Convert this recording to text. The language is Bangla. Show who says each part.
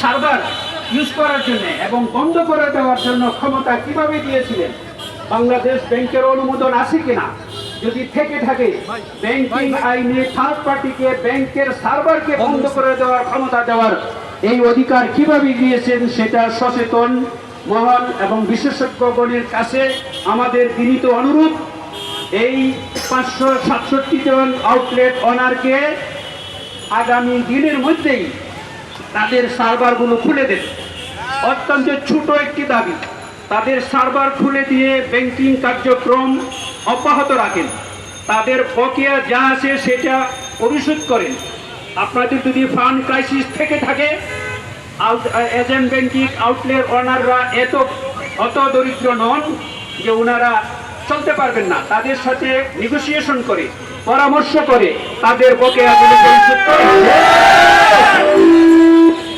Speaker 1: সার্ভার ইউজ করার জন্য এবং বন্ধ করে দেওয়ার জন্য ক্ষমতা কীভাবে দিয়েছিলেন? বাংলাদেশ ব্যাংকের অনুমোদন আছে কিনা? যদি থেকে থাকে, ব্যাংকিং আইনে থার্ড পার্টিকে ব্যাংকের সার্ভারকে বন্ধ করে দেওয়ার ক্ষমতা দেওয়ার এই অধিকার কীভাবে দিয়েছেন সেটা সচেতন, মহান এবং বিশেষজ্ঞগণের কাছে আমাদের বিনীত অনুরোধ। এই পাঁচশো সাতষট্টি জন আউটলেট অনারকে আগামী দিনের মধ্যেই তাদের সার্ভারগুলো খুলে দেন অত্যন্ত ছোট একটি দাবি, তাদের সার্ভার খুলে দিয়ে ব্যাংকিং কার্যক্রম অব্যাহত রাখেন। তাদের বকেয়া যা আছে সেটা পরিশোধ করেন। আপনাদের যদি ফান্ড ক্রাইসিস থেকে থাকে এজেন্ট ব্যাংকিং আউটলেট ওনাররা এত, অত দরিদ্র নন যে ওনারা চলতে পারবেন না। তাদের সাথে নেগোসিয়েশন করে, পরামর্শ করে তাদের বকেয়াগুলো পরিশোধ করে।